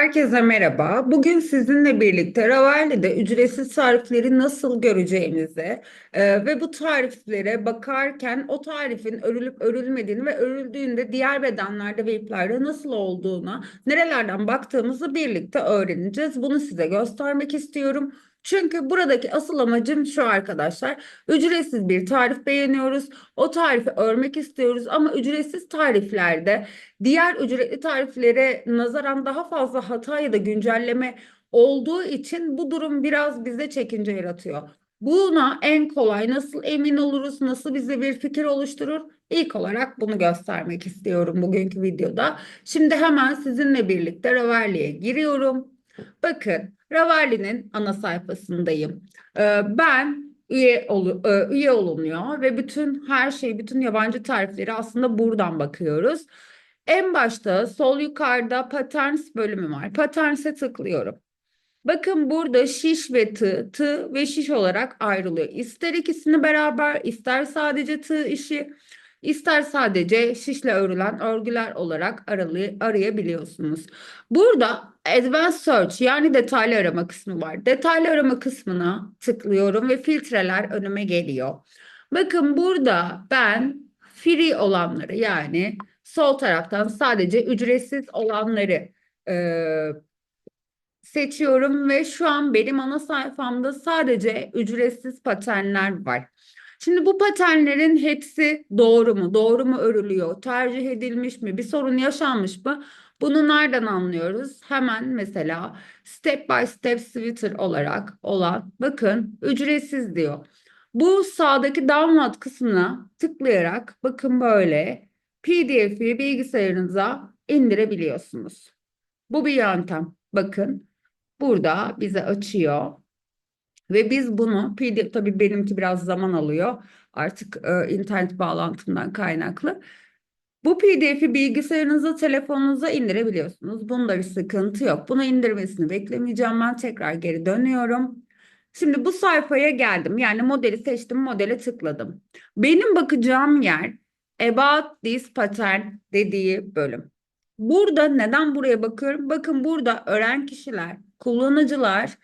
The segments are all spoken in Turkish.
Herkese merhaba. Bugün sizinle birlikte Ravelli'de ücretsiz tarifleri nasıl göreceğimizi e, ve bu tariflere bakarken o tarifin örülüp örülmediğini ve örüldüğünde diğer bedenlerde ve iplerde nasıl olduğunu, nerelerden baktığımızı birlikte öğreneceğiz. Bunu size göstermek istiyorum. Çünkü buradaki asıl amacım şu arkadaşlar. Ücretsiz bir tarif beğeniyoruz. O tarifi örmek istiyoruz ama ücretsiz tariflerde diğer ücretli tariflere nazaran daha fazla hata ya da güncelleme olduğu için bu durum biraz bize çekince yaratıyor. Buna en kolay nasıl emin oluruz, nasıl bize bir fikir oluşturur? İlk olarak bunu göstermek istiyorum bugünkü videoda. Şimdi hemen sizinle birlikte Ravelli'ye giriyorum. Bakın Ravelli'nin ana sayfasındayım. Ee, ben üye, olu, e, üye olunuyor ve bütün her şey, bütün yabancı tarifleri aslında buradan bakıyoruz. En başta sol yukarıda Patterns bölümü var. Patterns'e tıklıyorum. Bakın burada şiş ve tığ, tığ ve şiş olarak ayrılıyor. İster ikisini beraber, ister sadece tığ işi, ister sadece şişle örülen örgüler olarak aralı, arayabiliyorsunuz. Burada Advanced Search yani detaylı arama kısmı var. Detaylı arama kısmına tıklıyorum ve filtreler önüme geliyor. Bakın burada ben free olanları yani sol taraftan sadece ücretsiz olanları e, seçiyorum ve şu an benim ana sayfamda sadece ücretsiz paternler var. Şimdi bu paternlerin hepsi doğru mu? Doğru mu örülüyor? Tercih edilmiş mi? Bir sorun yaşanmış mı? Bunu nereden anlıyoruz? Hemen mesela step by step Twitter olarak olan bakın ücretsiz diyor. Bu sağdaki download kısmına tıklayarak bakın böyle PDF'i bilgisayarınıza indirebiliyorsunuz. Bu bir yöntem. Bakın burada bize açıyor. Ve biz bunu PDF tabii benimki biraz zaman alıyor. Artık e, internet bağlantımdan kaynaklı. Bu PDF'i bilgisayarınıza, telefonunuza indirebiliyorsunuz. Bunda bir sıkıntı yok. Bunu indirmesini beklemeyeceğim. Ben tekrar geri dönüyorum. Şimdi bu sayfaya geldim. Yani modeli seçtim, modele tıkladım. Benim bakacağım yer About this pattern dediği bölüm. Burada neden buraya bakıyorum? Bakın burada öğren kişiler, kullanıcılar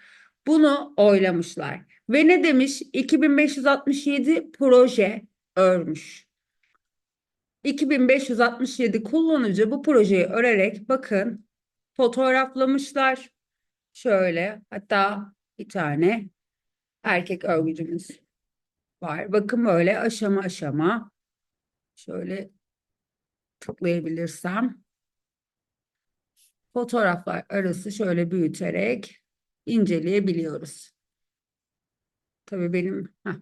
bunu oylamışlar. Ve ne demiş? 2567 proje örmüş. 2567 kullanıcı bu projeyi örerek bakın fotoğraflamışlar. Şöyle hatta bir tane erkek örgücümüz var. Bakın böyle aşama aşama şöyle tıklayabilirsem fotoğraflar arası şöyle büyüterek inceleyebiliyoruz. Tabii benim heh.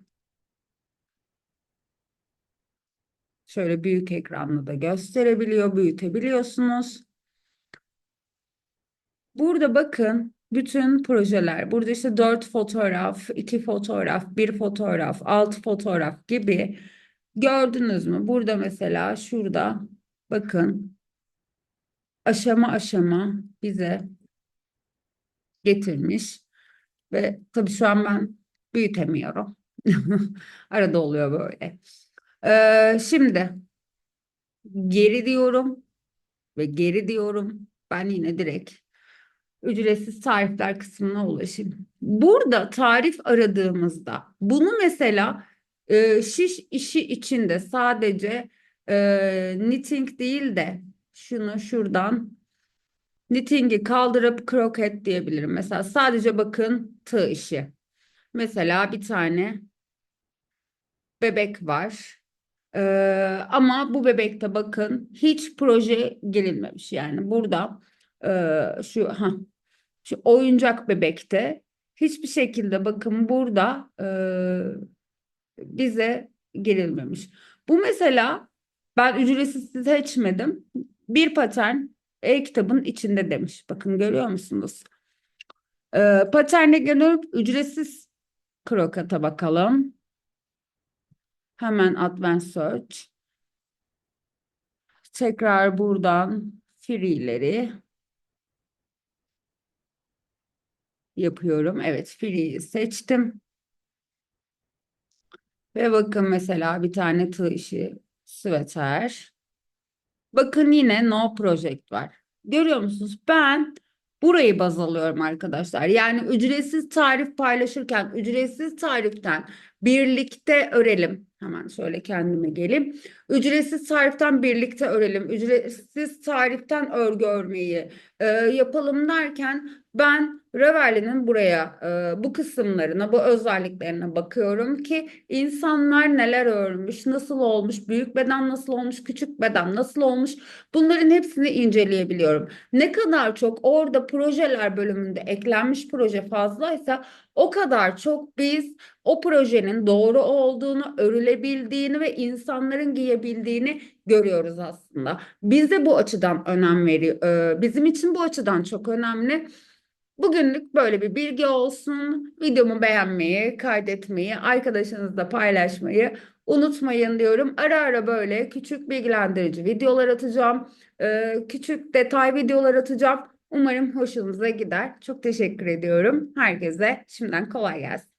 şöyle büyük ekranlı da gösterebiliyor, büyütebiliyorsunuz. Burada bakın bütün projeler. Burada işte dört fotoğraf, iki fotoğraf, bir fotoğraf, altı fotoğraf gibi gördünüz mü? Burada mesela şurada bakın aşama aşama bize getirmiş ve tabii şu an ben büyütemiyorum. Arada oluyor böyle. Ee, şimdi geri diyorum ve geri diyorum. Ben yine direkt ücretsiz tarifler kısmına ulaşayım. Burada tarif aradığımızda bunu mesela e, şiş işi içinde sadece e, knitting değil de şunu şuradan knitting'i kaldırıp kroket diyebilirim. Mesela sadece bakın tığ işi. Mesela bir tane bebek var. Ee, ama bu bebekte bakın hiç proje girilmemiş. Yani burada e, şu ha şu oyuncak bebekte hiçbir şekilde bakın burada e, bize girilmemiş. Bu mesela ben ücretsiz seçmedim. Bir patern e-kitabın içinde demiş. Bakın görüyor musunuz? Ee, paterne gelip ücretsiz krokata bakalım. Hemen Advanced Search. Tekrar buradan free'leri yapıyorum. Evet, free'yi seçtim. Ve bakın mesela bir tane tığ işi süveter. Bakın yine no project var. Görüyor musunuz? Ben Burayı baz alıyorum arkadaşlar. Yani ücretsiz tarif paylaşırken ücretsiz tariften birlikte örelim. Hemen şöyle kendime geleyim. Ücretsiz tariften birlikte örelim. Ücretsiz tariften örgü örmeyi e, yapalım derken ben Ravelli'nin buraya e, bu kısımlarına, bu özelliklerine bakıyorum ki insanlar neler örmüş, nasıl olmuş, büyük beden nasıl olmuş, küçük beden nasıl olmuş bunların hepsini inceleyebiliyorum. Ne kadar çok orada projeler bölümünde eklenmiş proje fazlaysa o kadar çok biz o projenin doğru olduğunu, örülebildiğini ve insanların giyebildiğini görüyoruz aslında. Bize bu açıdan önem veriyor. e, Bizim için bu açıdan çok önemli. Bugünlük böyle bir bilgi olsun. Videomu beğenmeyi, kaydetmeyi, arkadaşınızla paylaşmayı unutmayın diyorum. Ara ara böyle küçük bilgilendirici videolar atacağım. Ee, küçük detay videolar atacağım. Umarım hoşunuza gider. Çok teşekkür ediyorum. Herkese şimdiden kolay gelsin.